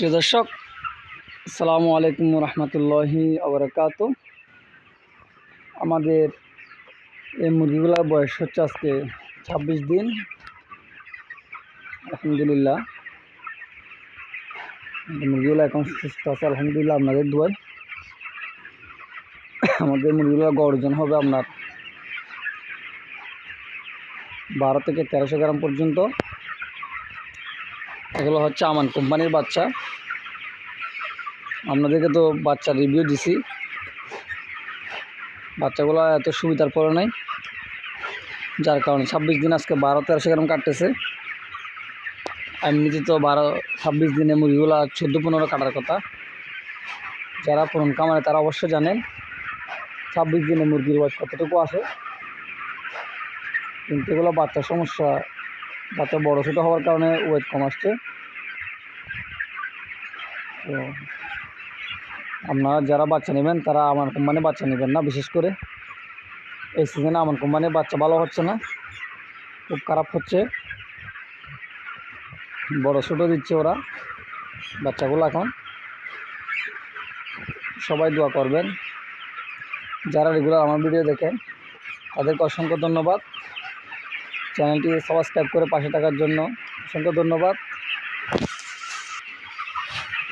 প্রিয় দর্শক, আসসালামু আলাইকুম রহমতুল্লাহি আবরকাত। আমাদের এই মুরগিগুলোর বয়স হচ্ছে আজকে ছাব্বিশ দিন। আলহামদুলিল্লাহ। মুরগিগুলো এখন সুস্থ আছে, আলহামদুলিল্লাহ আপনাদের দোয়ায়। আমাদের মুরগিগুলো গড় ওজন হবে আপনার বারো থেকে তেরোশো গ্রাম পর্যন্ত। এগুলো হচ্ছে আমান কোম্পানির বাচ্চা। আপনাদেরকে তো বাচ্চার রিভিউ দিছি। বাচ্চাগুলো এত সুবিধার পরে নাই। যার কারণে ছাব্বিশ দিন আজকে বারো তেরোশো গ্রাম কাটতেছে। এমনিতে তো বারো, ছাব্বিশ দিনে মুরগিগুলো চোদ্দ, পনেরো কাটার কথা। যারা পুরন কামারে তারা অবশ্যই জানেন, ছাব্বিশ দিনে মুরগির বয়স কতটুকু আসে কিন্তু এগুলো বাচ্চার সমস্যা বাচ্চা বড়ো ছোটো হওয়ার কারণে ওয়েট কম আসছে। তো আপনারা যারা বাচ্চা নেবেন, তারা আমার কোম্পানির বাচ্চা নেবেন না, বিশেষ করে এই সিজনে আমার কোম্পানির বাচ্চা ভালো হচ্ছে না, খুব খারাপ হচ্ছে। বড় ছোটো দিচ্ছে ওরা, বাচ্চাগুলো এখন। সবাই দোয়া করবেন। যারা রেগুলার আমার ভিডিও দেখেন, তাদেরকে অসংখ্য ধন্যবাদ। চ্যানেলটি সাবস্ক্রাইব করে পাশে থাকার জন্য অসংখ্য ধন্যবাদ।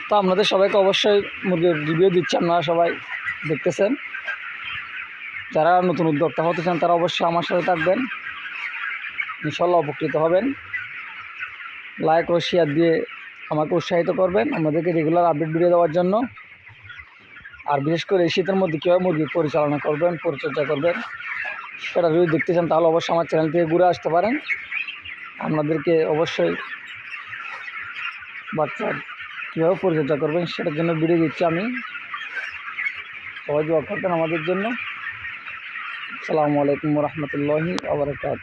তো আপনাদের সবাইকে অবশ্যই মুরগির রিভিউ দিচ্ছি, আপনারা সবাই দেখতেছেন। যারা নতুন উদ্যোক্তা হতে চান, তারা অবশ্যই আমার সাথে থাকবেন। ইনশাল্লাহ উপকৃত হবেন। লাইক ও শেয়ার দিয়ে আমাকে উৎসাহিত করবেন আমাদেরকে রেগুলার আপডেট ভিডিও দেওয়ার জন্য। আর বিশেষ করে এই শীতের মধ্যে কীভাবে মুরগি পরিচালনা করবেন, পরিচর্যা করবেন সেটা যদি দেখতে চান, তাহলে অবশ্যই আমার চ্যানেল থেকে ঘুরে আসতে পারেন। আপনাদেরকে অবশ্যই বাচ্চার কীভাবে পরিচর্যা করবেন সেটার জন্য ভিডিও দিচ্ছি আমি। সবাই দোয়া করবেন আমাদের জন্য। আসসালামু আলাইকুম রহমতুল্লাহি আবরকাত